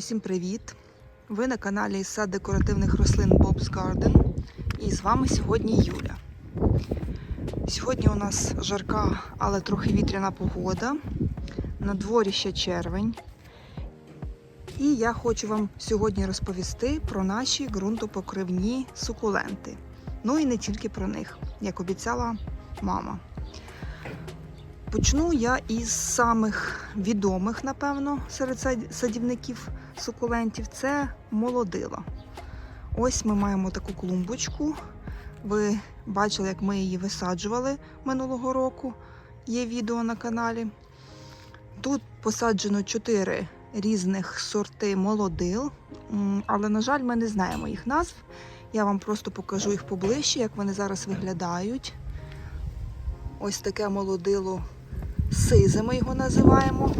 усім привіт! Ви на каналі Сад декоративних рослин Bob's Garden і з вами сьогодні Юля. Сьогодні у нас жарка, але трохи вітряна погода. На дворі ще червень. І я хочу вам сьогодні розповісти про наші ґрунтопокривні сукуленти. Ну і не тільки про них, як обіцяла мама. Почну я із самих відомих, напевно, серед садівників сукулентів. Це молодила. Ось ми маємо таку клумбочку. Ви бачили, як ми її висаджували минулого року. Є відео на каналі. Тут посаджено 4 різних сорти молодил, але, на жаль, ми не знаємо їх назв. Я вам просто покажу їх поближче, як вони зараз виглядають. Ось таке молодило сизе ми його називаємо.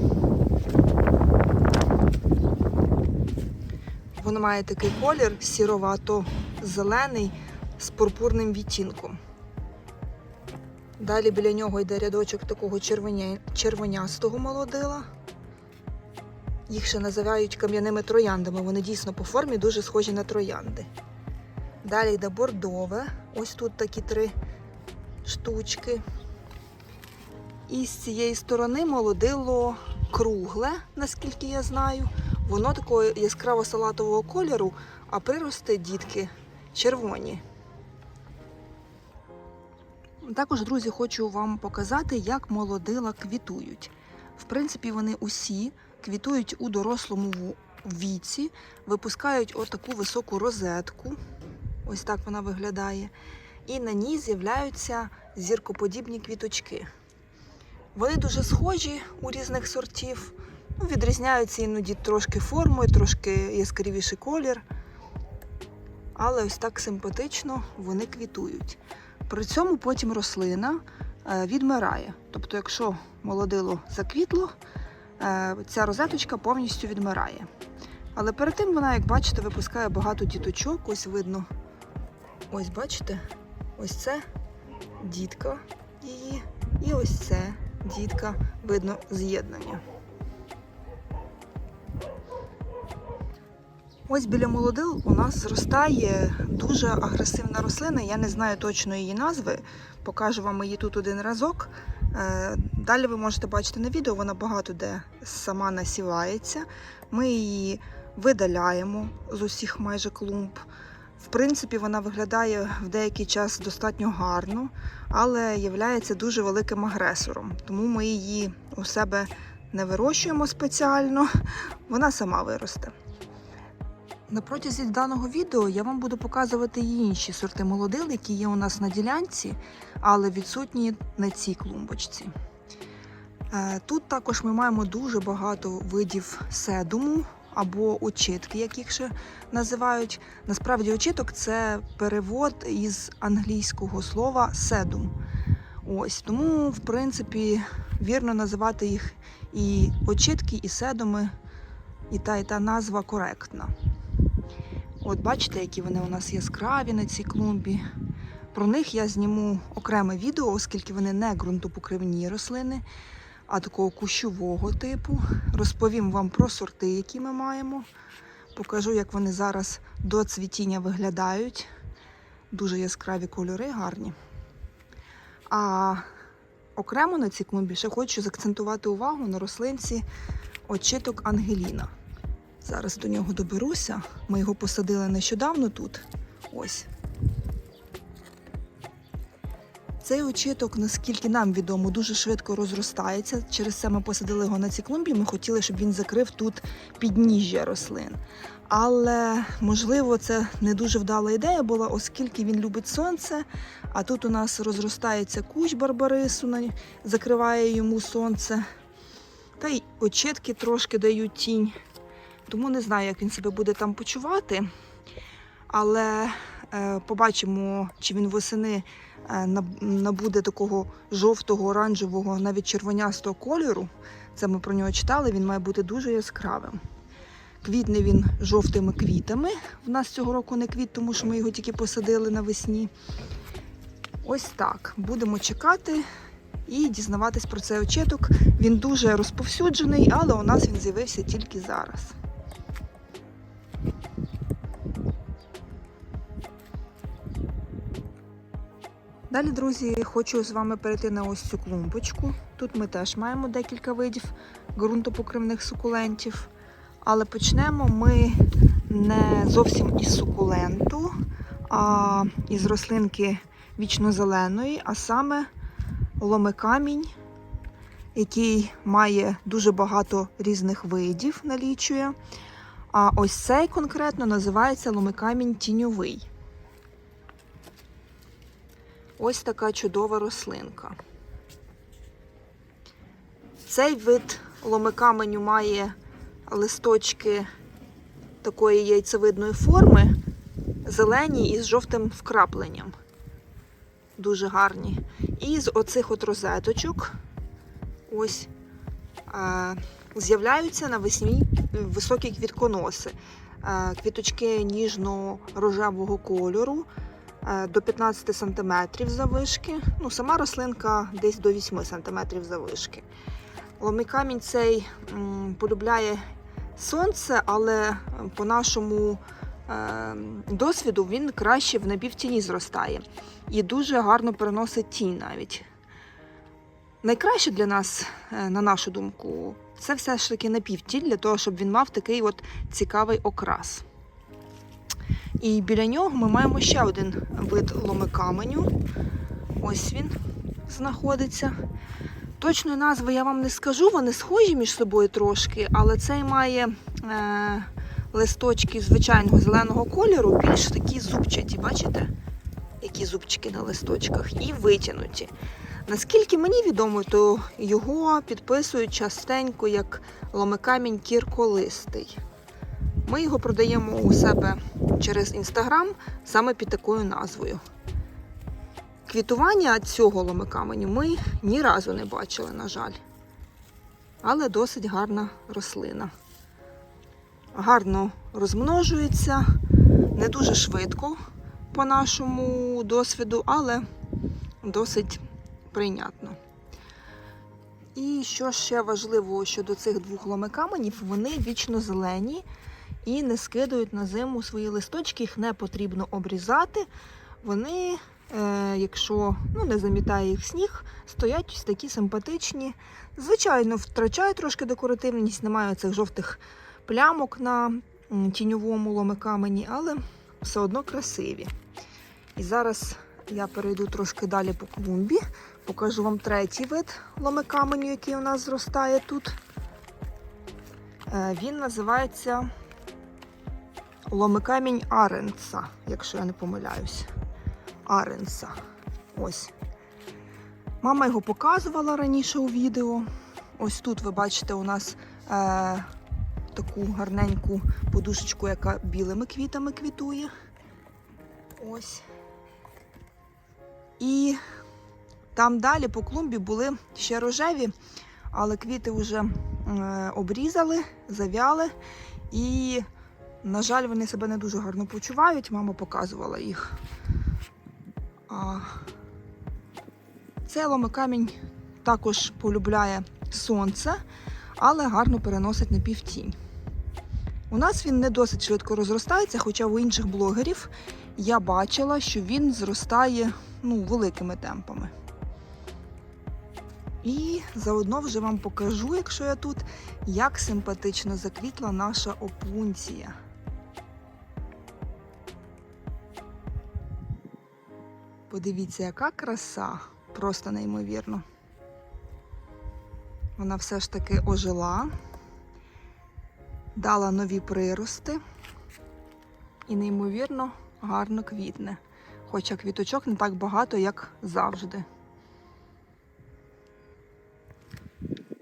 Воно має такий колір сіровато-зелений з пурпурним відтінком. Далі біля нього йде рядочок такого червоня... червонястого молодила. Їх ще називають кам'яними трояндами. Вони дійсно по формі дуже схожі на троянди. Далі йде бордове. Ось тут такі три штучки. І з цієї сторони молодило кругле, наскільки я знаю. Воно такого яскраво салатового кольору, а прирости дітки червоні. Також, друзі, хочу вам показати, як молодила квітують. В принципі, вони усі квітують у дорослому віці, випускають отаку високу розетку. Ось так вона виглядає. І на ній з'являються зіркоподібні квіточки. Вони дуже схожі у різних сортів. Ну, відрізняються іноді трошки формою, трошки яскравіший колір. Але ось так симпатично вони квітують. При цьому потім рослина е, відмирає. Тобто, якщо молодило заквітло, е, ця розеточка повністю відмирає. Але перед тим вона, як бачите, випускає багато діточок. Ось видно. Ось бачите, ось це дітка її. І ось це дітка, видно з'єднання. Ось біля молодил у нас зростає дуже агресивна рослина. Я не знаю точно її назви. Покажу вам її тут один разок. Е, Далі ви можете бачити на відео, вона багато де сама насівається. Ми її видаляємо з усіх майже клумб. В принципі, вона виглядає в деякий час достатньо гарно, але є дуже великим агресором. Тому ми її у себе не вирощуємо спеціально, вона сама виросте. На протязі даного відео я вам буду показувати і інші сорти молодил, які є у нас на ділянці, але відсутні на цій клумбочці. Е, Тут також ми маємо дуже багато видів седуму або очитки, як їх ще називають. Насправді очиток це перевод із англійського слова седум. Ось тому, в принципі, вірно називати їх і очитки, і седуми, і та, і та назва коректна. От бачите, які вони у нас яскраві на цій клумбі. Про них я зніму окреме відео, оскільки вони не ґрунтопокривні рослини, а такого кущового типу. Розповім вам про сорти, які ми маємо. Покажу, як вони зараз до цвітіння виглядають. Дуже яскраві кольори, гарні. А окремо на цій клумбі ще хочу закцентувати увагу на рослинці очиток Ангеліна. Зараз до нього доберуся. Ми його посадили нещодавно тут. Ось. Цей очиток, наскільки нам відомо, дуже швидко розростається. Через це ми посадили його на цій клумбі. Ми хотіли, щоб він закрив тут підніжжя рослин. Але, можливо, це не дуже вдала ідея була, оскільки він любить сонце. А тут у нас розростається кущ барбарису, закриває йому сонце. Та й очитки трошки дають тінь. Тому не знаю, як він себе буде там почувати. Але е, побачимо, чи він восени е, набуде такого жовтого, оранжевого, навіть червонястого кольору. Це ми про нього читали, він має бути дуже яскравим. Квітне він жовтими квітами. В нас цього року не квіт, тому що ми його тільки посадили навесні. Ось так. Будемо чекати і дізнаватись про цей очиток. Він дуже розповсюджений, але у нас він з'явився тільки зараз. Далі, друзі, хочу з вами перейти на ось цю клумбочку. Тут ми теж маємо декілька видів ґрунтопокривних сукулентів. Але почнемо ми не зовсім із сукуленту, а із рослинки вічно-зеленої, а саме ломикамінь, який має дуже багато різних видів, налічує. А ось цей конкретно називається ломикамінь тіньовий. Ось така чудова рослинка. Цей вид ломикаменю має листочки такої яйцевидної форми, зелені із жовтим вкрапленням. Дуже гарні. І з оцих от розеточок ось е, з'являються навесні високі квітконоси. Е, квіточки ніжно-рожевого кольору до 15 см завишки. Ну, сама рослинка десь до 8 см завишки. Ломикамінь цей м, полюбляє сонце, але по нашому е, досвіду він краще в напівтіні зростає і дуже гарно переносить тінь навіть. Найкраще для нас, е, на нашу думку, це все ж таки напівтіль, для того, щоб він мав такий от цікавий окрас. І біля нього ми маємо ще один вид ломикаменю. Ось він знаходиться. Точної назви я вам не скажу, вони схожі між собою трошки, але цей має е, листочки звичайного зеленого кольору, більш такі зубчаті, бачите? Які зубчики на листочках, і витягнуті. Наскільки мені відомо, то його підписують частенько як ломикамінь кірколистий. Ми його продаємо у себе через інстаграм саме під такою назвою. Квітування цього ломикаменю ми ні разу не бачили, на жаль. Але досить гарна рослина. Гарно розмножується, не дуже швидко по нашому досвіду, але досить прийнятно. І що ще важливо щодо цих двох ломикаменів, вони вічно зелені і не скидають на зиму свої листочки, їх не потрібно обрізати. Вони е, якщо ну, не замітає їх сніг, стоять ось такі симпатичні. Звичайно, втрачають трошки декоративність, немає цих жовтих плямок на тіньовому ломикамені, але все одно красиві. І зараз я перейду трошки далі по клумбі, покажу вам третій вид ломикаменю, який у нас зростає тут. Е, Він називається ломикамінь Аренца, якщо я не помиляюсь. Аренса. Ось. Мама його показувала раніше у відео. Ось тут ви бачите у нас е, таку гарненьку подушечку, яка білими квітами квітує. Ось. І там далі по клумбі були ще рожеві, але квіти вже е, обрізали, зав'яли. І, на жаль, вони себе не дуже гарно почувають. Мама показувала їх. А цей ломикамінь також полюбляє сонце, але гарно переносить на півтінь. У нас він не досить швидко розростається, хоча у інших блогерів я бачила, що він зростає ну, великими темпами. І заодно вже вам покажу, якщо я тут, як симпатично заквітла наша опунція. Подивіться, яка краса, просто неймовірно. Вона все ж таки ожила, дала нові прирости і неймовірно гарно квітне. Хоча квіточок не так багато, як завжди.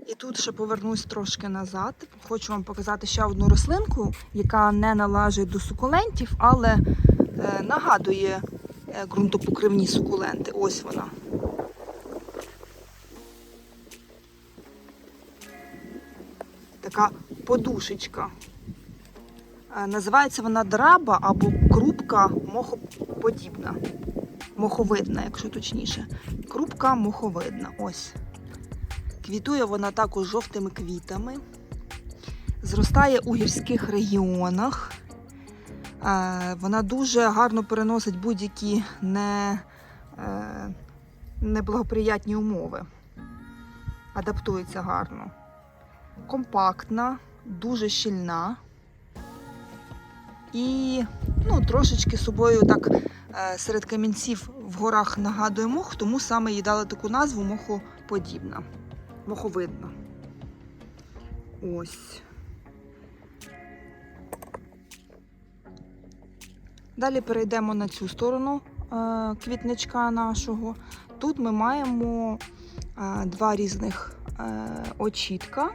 І тут ще повернусь трошки назад. Хочу вам показати ще одну рослинку, яка не належить до сукулентів, але е, нагадує ґрунтопокривні сукуленти. Ось вона. Така подушечка. Е, Називається вона драба або крупка мохоподібна. Моховидна, якщо точніше. Крупка моховидна. Ось. Квітує вона також жовтими квітами. Зростає у гірських регіонах. Е, Вона дуже гарно переносить будь-які не е, неблагоприятні умови. Адаптується гарно. Компактна, дуже щільна. І ну, трошечки собою так е, серед камінців в горах нагадує мох, тому саме їй дали таку назву мохоподібна, моховидна. Ось. Далі перейдемо на цю сторону е, квітничка нашого. Тут ми маємо е, два різних е, очітка,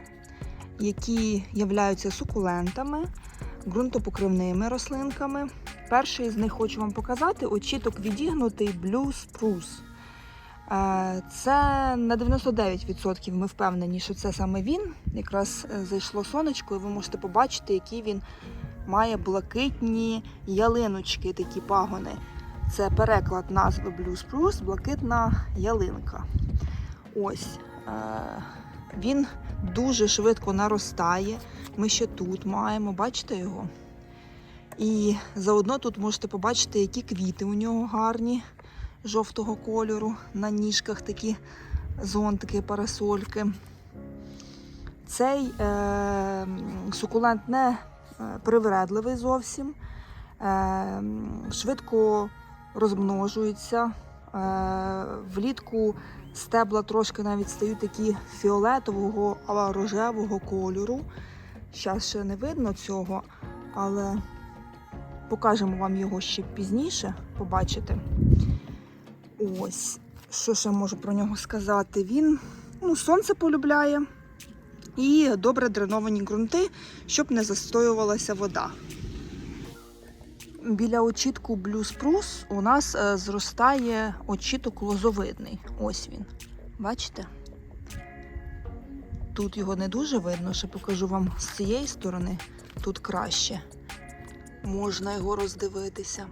які являються сукулентами, ґрунтопокривними рослинками. Перший з них хочу вам показати очіток відігнутий Blue Spruce. Це на 99% ми впевнені, що це саме він. Якраз зайшло сонечко, і ви можете побачити, який він має блакитні ялиночки, такі пагони. Це переклад назви Blue Spruce, блакитна ялинка. Ось. Е, Він дуже швидко наростає. Ми ще тут маємо, бачите його? І заодно тут можете побачити, які квіти у нього гарні, жовтого кольору, на ніжках такі зонтики, парасольки. Цей е, сукулент не привередливий зовсім, е, швидко розмножується. Е, влітку стебла трошки навіть стають такі фіолетового або рожевого кольору. Зараз ще не видно цього, але покажемо вам його ще пізніше, побачите. Ось, що ще можу про нього сказати? Він ну, сонце полюбляє і добре дреновані ґрунти, щоб не застоювалася вода. Біля очітку Blue Spruce у нас е, зростає очіток лозовидний. Ось він. Бачите? Тут його не дуже видно, ще покажу вам з цієї сторони. Тут краще. Можна його роздивитися.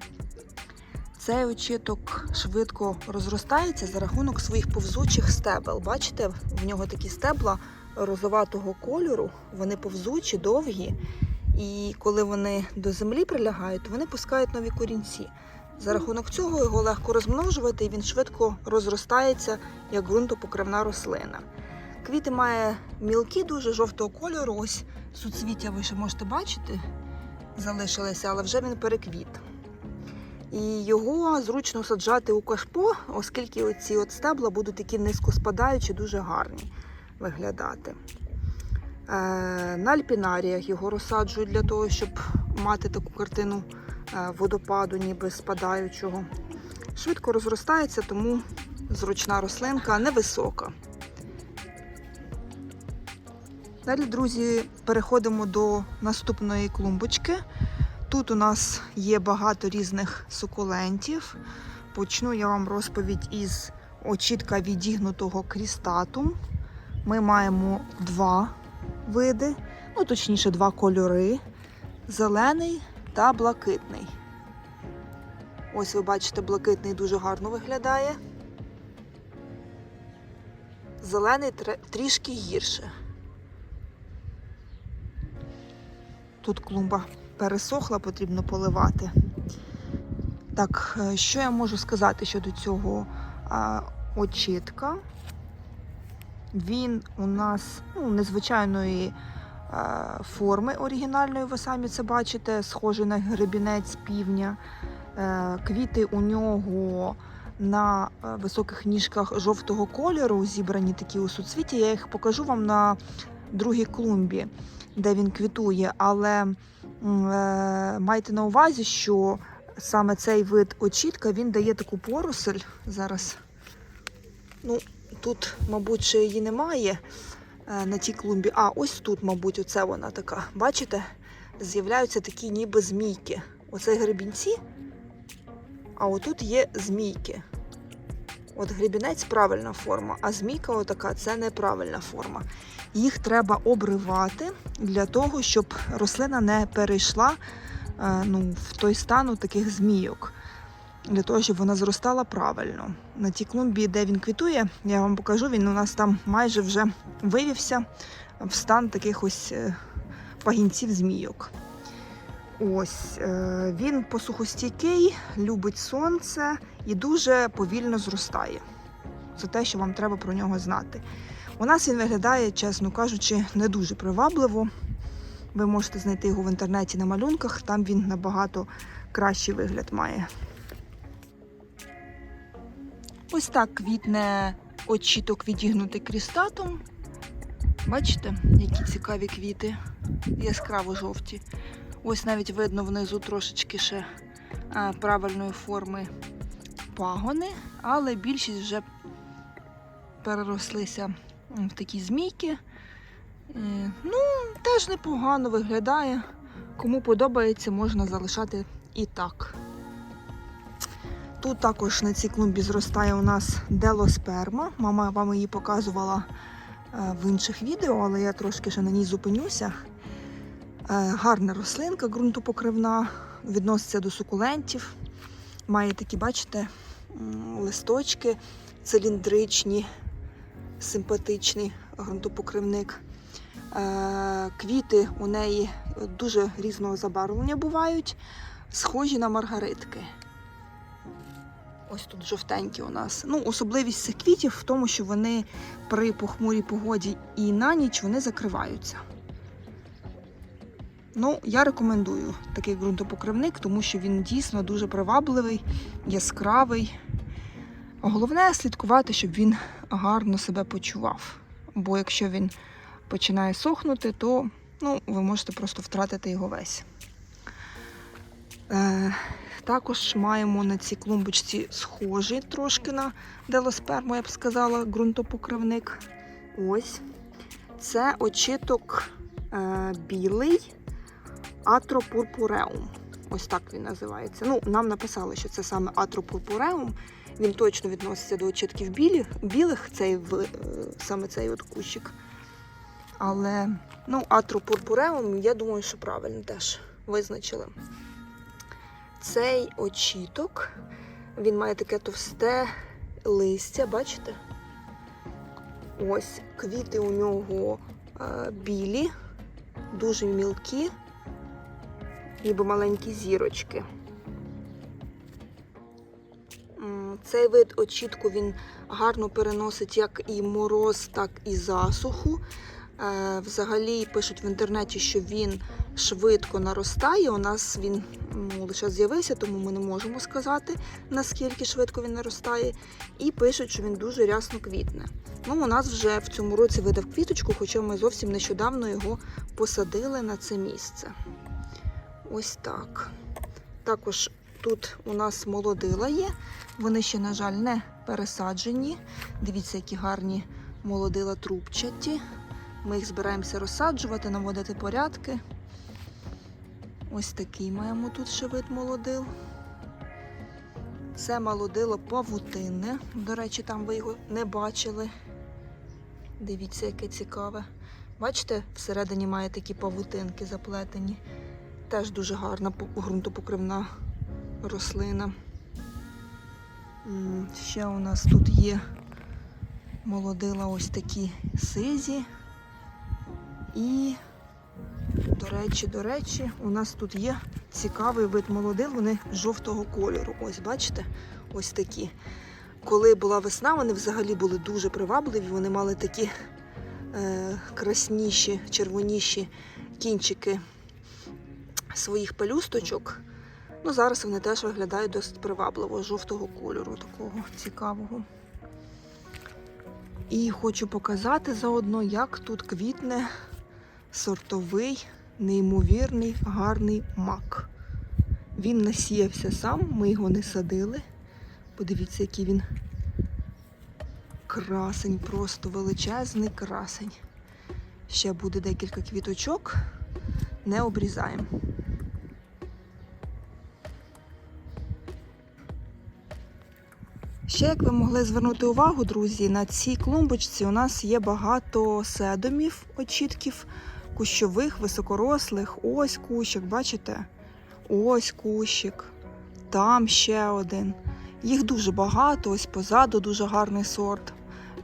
Цей очіток швидко розростається за рахунок своїх повзучих стебел. Бачите, в нього такі стебла розоватого кольору, вони повзучі, довгі. І коли вони до землі прилягають, то вони пускають нові корінці. За рахунок цього його легко розмножувати і він швидко розростається як ґрунтопокривна рослина. Квіти має мілкі, дуже жовтого кольору. Ось суцвіття ви ще можете бачити, залишилися, але вже він переквіт. І його зручно саджати у кашпо, оскільки оці от стебла будуть такі низькоспадаючі, дуже гарні виглядати. Е, На альпінаріях його розсаджують для того, щоб мати таку картину е, водопаду, ніби спадаючого. Швидко розростається, тому зручна рослинка невисока. Далі, друзі, переходимо до наступної клумбочки. Тут у нас є багато різних сукулентів. Почну я вам розповідь із очітка відігнутого крістатум. Ми маємо два види, ну точніше, два кольори: зелений та блакитний. Ось ви бачите, блакитний дуже гарно виглядає. Зелений трішки гірше. Тут клумба пересохла, потрібно поливати. Так, е, що я можу сказати щодо цього очітка? Він у нас ну, незвичайної е, форми оригінальної, ви самі це бачите, схожий на гребінець півня. Е, квіти у нього на е, високих ніжках жовтого кольору, зібрані такі у суцвіті. Я їх покажу вам на другій клумбі, де він квітує. Але е, майте на увазі, що саме цей вид очітка він дає таку поросель. Зараз. Ну, тут, мабуть, ще її немає е, на тій клумбі. А, ось тут, мабуть, оце вона така. Бачите? З'являються такі ніби змійки. Оце гребінці, а отут є змійки. От гребінець правильна форма, а змійка отака це неправильна форма. Їх треба обривати для того, щоб рослина не перейшла е, ну, в той стан таких змійок. Для того, щоб вона зростала правильно. На тій клумбі, де він квітує, я вам покажу, він у нас там майже вже вивівся в стан таких ось е, пагінців змійок. Ось е, він посухостійкий, любить сонце і дуже повільно зростає. Це те, що вам треба про нього знати. У нас він виглядає, чесно кажучи, не дуже привабливо. Ви можете знайти його в інтернеті на малюнках, там він набагато кращий вигляд має. Ось так квітне очіток відігнутий крістатом. Бачите, які цікаві квіти, яскраво жовті. Ось навіть видно внизу трошечки ще правильної форми пагони, але більшість вже перерослися в такі змійки. Е, Ну, теж непогано виглядає. Кому подобається, можна залишати і так. Тут також на цій клумбі зростає у нас делосперма. Мама вам її показувала е, в інших відео, але я трошки ще на ній зупинюся. Е, Гарна рослинка, ґрунтопокривна, відноситься до сукулентів. Має такі, бачите, листочки циліндричні, симпатичний ґрунтопокривник. Е, Квіти у неї дуже різного забарвлення бувають, схожі на маргаритки. Ось тут жовтенькі у нас. Ну, особливість цих квітів в тому, що вони при похмурій погоді і на ніч вони закриваються. Ну, я рекомендую такий ґрунтопокривник, тому що він дійсно дуже привабливий, яскравий. Головне слідкувати, щоб він гарно себе почував. Бо якщо він починає сохнути, то ну, ви можете просто втратити його весь. Е, також маємо на цій клумбочці схожий трошки на делосперму, я б сказала, ґрунтопокривник. Ось. Це очіток е, білий атропурпуреум. Ось так він називається. Ну, нам написали, що це саме атропурпуреум. Він точно відноситься до очітків білих, білих цей, е, саме цей от кущик. Але ну, атропурпуреум, я думаю, що правильно теж визначили. Цей очіток, він має таке товсте листя, бачите? Ось квіти у нього е, білі, дуже мілкі, ніби маленькі зірочки. Цей вид очітку він гарно переносить як і мороз, так і засуху. Е, Взагалі пишуть в інтернеті, що він швидко наростає. У нас він ну, лише з'явився, тому ми не можемо сказати, наскільки швидко він наростає. І пишуть, що він дуже рясно квітне. Ну, у нас вже в цьому році видав квіточку, хоча ми зовсім нещодавно його посадили на це місце. Ось так. Також тут у нас молодила є. Вони ще, на жаль, не пересаджені. Дивіться, які гарні молодила трубчаті. Ми їх збираємося розсаджувати, наводити порядки. Ось такий маємо тут ще вид молодил. Це молодило павутинне. До речі, там ви його не бачили. Дивіться, яке цікаве. Бачите, всередині має такі павутинки заплетені. Теж дуже гарна по- ґрунтопокривна рослина. Ще у нас тут є молодила ось такі сизі. І, до речі, до речі, у нас тут є цікавий вид молодил, вони жовтого кольору. Ось, бачите? Ось такі. Коли була весна, вони взагалі були дуже привабливі, вони мали такі е, красніші, червоніші кінчики своїх пелюсточок. Ну, зараз вони теж виглядають досить привабливо, жовтого кольору, такого цікавого. І хочу показати заодно, як тут квітне сортовий, неймовірний, гарний мак. Він насіявся сам, ми його не садили. Подивіться, який він красень, просто величезний красень. Ще буде декілька квіточок, не обрізаємо. Ще, як ви могли звернути увагу, друзі, на цій клумбочці у нас є багато седомів, очітків, кущових, високорослих. Ось кущик, бачите? Ось кущик. Там ще один. Їх дуже багато, ось позаду дуже гарний сорт.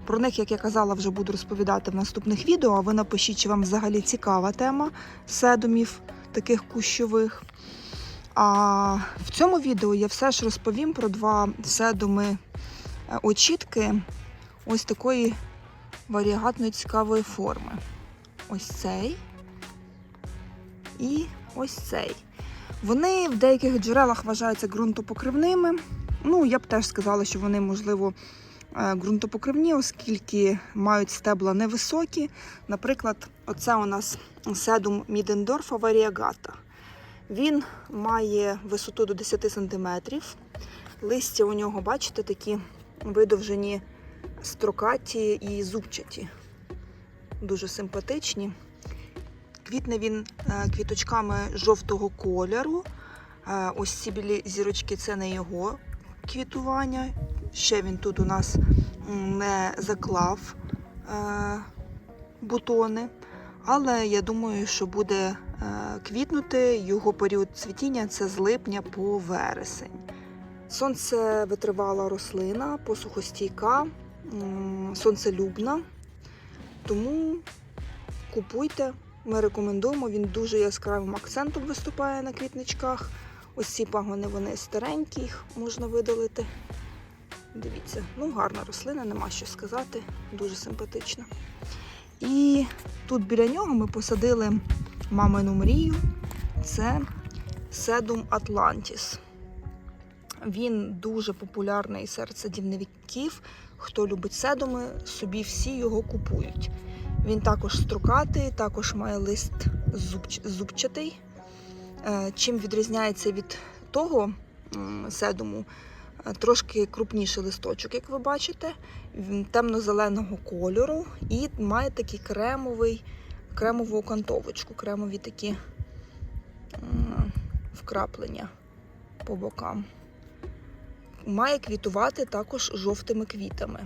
Про них, як я казала, вже буду розповідати в наступних відео. А ви напишіть, чи вам взагалі цікава тема седумів. таких кущових. А в цьому відео я все ж розповім про два седуми е, очітки ось такої варіагатної цікавої форми. Ось цей і ось цей. Вони в деяких джерелах вважаються ґрунтопокривними. Ну, я б теж сказала, що вони, можливо, е, ґрунтопокривні, оскільки мають стебла невисокі. Наприклад, оце у нас седум Мідендорфа варіагата. Він має висоту до 10 см. Листя у нього, бачите, такі видовжені строкаті і зубчаті. Дуже симпатичні. Квітне він е, квіточками жовтого кольору. Е, Ось ці білі зірочки це не його квітування. Ще він тут у нас не заклав е, бутони. Але я думаю, що буде квітнути його період цвітіння це з липня по вересень. Сонце витривала рослина, посухостійка, сонцелюбна. Тому купуйте. Ми рекомендуємо, він дуже яскравим акцентом виступає на квітничках. Ось ці пагони вони старенькі, їх можна видалити. Дивіться, ну гарна рослина, нема що сказати, дуже симпатична. І тут біля нього ми посадили мамину мрію. Це Седум Атлантіс. Він дуже популярний серед садівників. Хто любить седуми, собі всі його купують. Він також строкатий, також має лист зубч- зубчатий. Е, Чим відрізняється від того седуму, е, трошки крупніший листочок, як ви бачите, темно-зеленого кольору і має такий кремовий, кремову окантовочку, кремові такі вкраплення по бокам. Має квітувати також жовтими квітами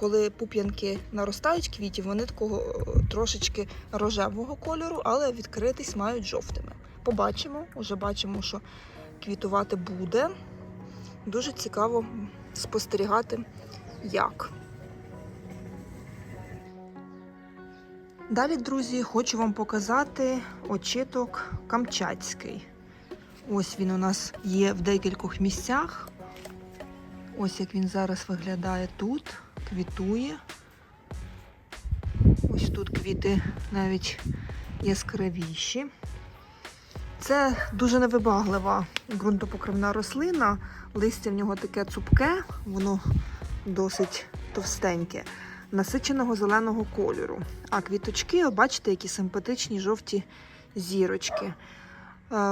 коли пуп'янки наростають квітів, вони такого е, трошечки рожевого кольору, але відкритись мають жовтими. Побачимо, вже бачимо, що квітувати буде. Дуже цікаво спостерігати, як. Далі, друзі, хочу вам показати очіток камчатський. Ось він у нас є в декількох місцях. Ось як він зараз виглядає тут квітує. Ось тут квіти навіть яскравіші. Це дуже невибаглива ґрунтопокривна рослина. Листя в нього таке цупке, воно досить товстеньке, насиченого зеленого кольору. А квіточки, бачите, які симпатичні жовті зірочки. Е,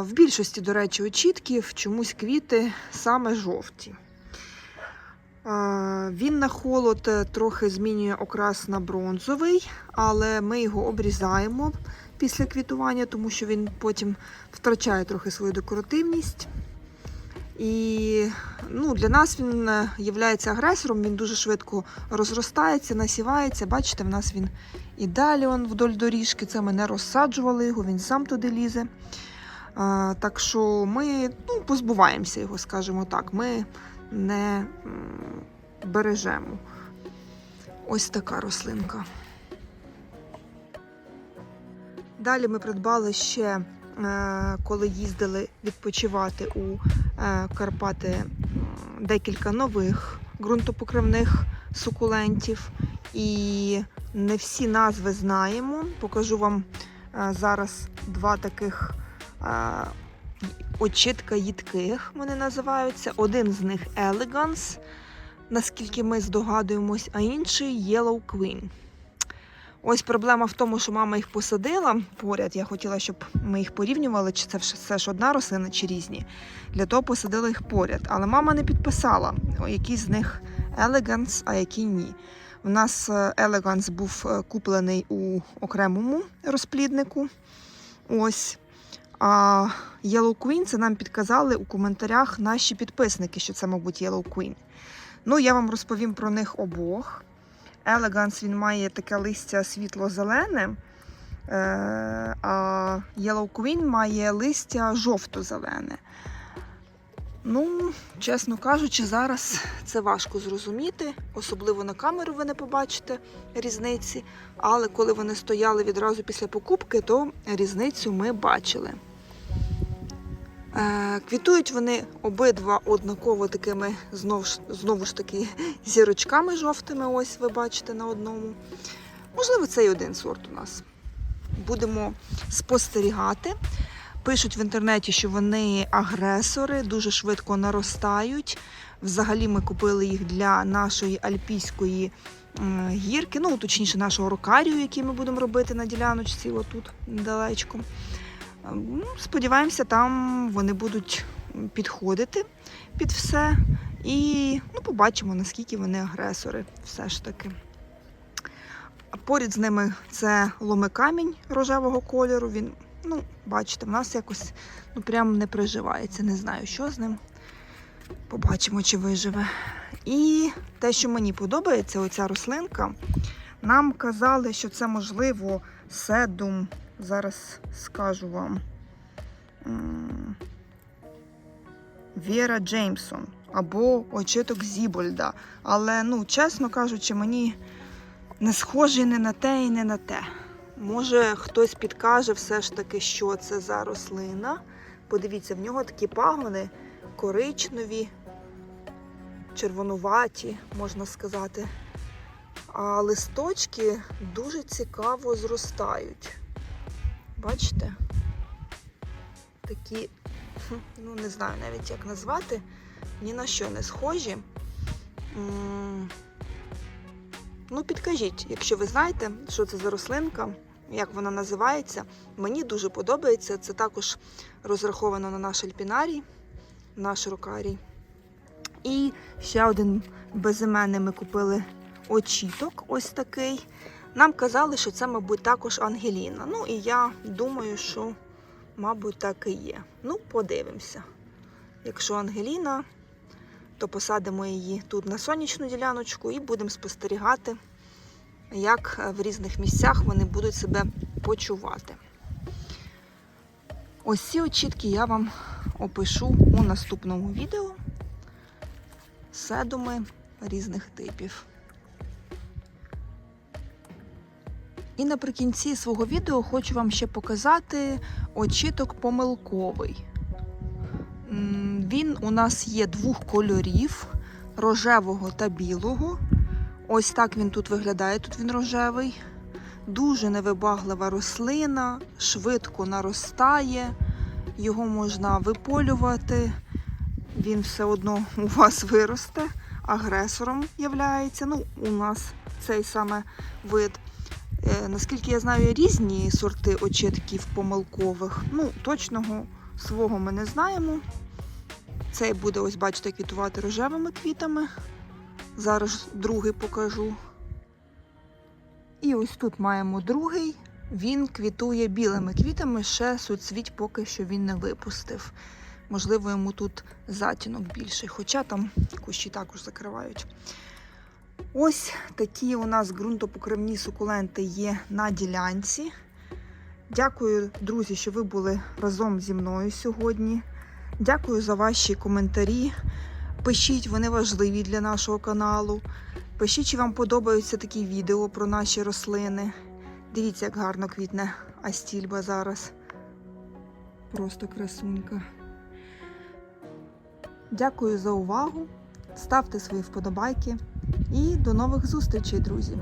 В більшості, до речі, очітків чомусь квіти саме жовті. Е, Він на холод е, трохи змінює окрас на бронзовий, але ми його обрізаємо після квітування, тому що він потім втрачає трохи свою декоративність. І ну, для нас він є агресором, він дуже швидко розростається, насівається. Бачите, в нас він і далі он вдоль доріжки. Це ми не розсаджували його, він сам туди лізе. Так що ми ну, позбуваємося його, скажімо так. Ми не бережемо. Ось така рослинка. Далі ми придбали ще, е, коли їздили відпочивати у е, Карпати, декілька нових ґрунтопокривних сукулентів. І не всі назви знаємо. Покажу вам е, зараз два таких очітка їдких вони називаються. Один з них Elegance, наскільки ми здогадуємось, а інший Yellow Queen. Ось проблема в тому, що мама їх посадила поряд. Я хотіла, щоб ми їх порівнювали, чи це все ж одна рослина, чи різні. Для того посадила їх поряд. Але мама не підписала, який з них Elegance, а який ні. У нас е, Elegance був е, куплений у окремому розпліднику. Ось. А Yellow Queen це нам підказали у коментарях наші підписники, що це, мабуть, Yellow Queen. Ну, я вам розповім про них обох. Elegance він має таке листя світло-зелене, е, а Yellow Queen має листя жовто-зелене. Ну, чесно кажучи, зараз це важко зрозуміти, особливо на камеру ви не побачите різниці. Але коли вони стояли відразу після покупки, то різницю ми бачили. Е, Квітують вони обидва однаково такими знову знову ж таки зірочками жовтими. Ось ви бачите на одному. Можливо, це і один сорт у нас. Будемо спостерігати. Пишуть в інтернеті, що вони агресори, дуже швидко наростають. Взагалі ми купили їх для нашої альпійської гірки, ну точніше нашого рокарію, який ми будемо робити на діляночці, отут недалечко. Ем, Сподіваємося, там вони будуть підходити під все. І ну, побачимо, наскільки вони агресори, все ж таки. Поряд з ними це ломикамінь рожевого кольору. Він, ну, бачите, в нас якось ну, прям не приживається. Не знаю, що з ним. Побачимо, чи виживе. І те, що мені подобається, оця рослинка. Нам казали, що це можливо седум. Зараз скажу вам. Віра Джеймсон або очиток Зібольда. Але, ну, чесно кажучи, мені не схожий не на те і не на те. Може, хтось підкаже все ж таки, що це за рослина. Подивіться, в нього такі пагони коричневі, червонуваті, можна сказати. А листочки дуже цікаво зростають. Бачите? Такі, ну не знаю навіть як назвати, ні на що не схожі. Ну, підкажіть, якщо ви знаєте, що це за рослинка, як вона називається. Мені дуже подобається. Це також розраховано на наш альпінарій, наш рукарій. І ще один безіменний ми купили очіток, ось такий. Нам казали, що це, мабуть, також Ангеліна. Ну і я думаю, що, мабуть, так і є. Ну, подивимося. Якщо Ангеліна, то посадимо її тут на сонячну діляночку і будемо спостерігати, як е, в різних місцях вони будуть себе почувати. Ось ці очітки я вам опишу у наступному відео. Седуми різних типів. І наприкінці свого відео хочу вам ще показати очіток помилковий. Він у нас є двох кольорів рожевого та білого. Ось так він тут виглядає. Тут він рожевий. Дуже невибаглива рослина, швидко наростає, його можна виполювати. Він все одно у вас виросте, агресором являється. Ну, у нас цей саме вид. Е, наскільки я знаю, різні сорти очитків помилкових. Ну, точного свого ми не знаємо. Цей буде, ось бачите, квітувати рожевими квітами. Зараз другий покажу. І ось тут маємо другий. Він квітує білими квітами, ще суцвіть поки що він не випустив. Можливо, йому тут затінок більший, хоча там кущі також закривають. Ось такі у нас ґрунтопокривні сукуленти є на ділянці. Дякую, друзі, що ви були разом зі мною сьогодні. Дякую за ваші коментарі. Пишіть, вони важливі для нашого каналу. Пишіть, чи вам подобаються такі відео про наші рослини. Дивіться, як гарно квітне астільба зараз. Просто красунька. Дякую за увагу. Ставте свої вподобайки і до нових зустрічей, друзі!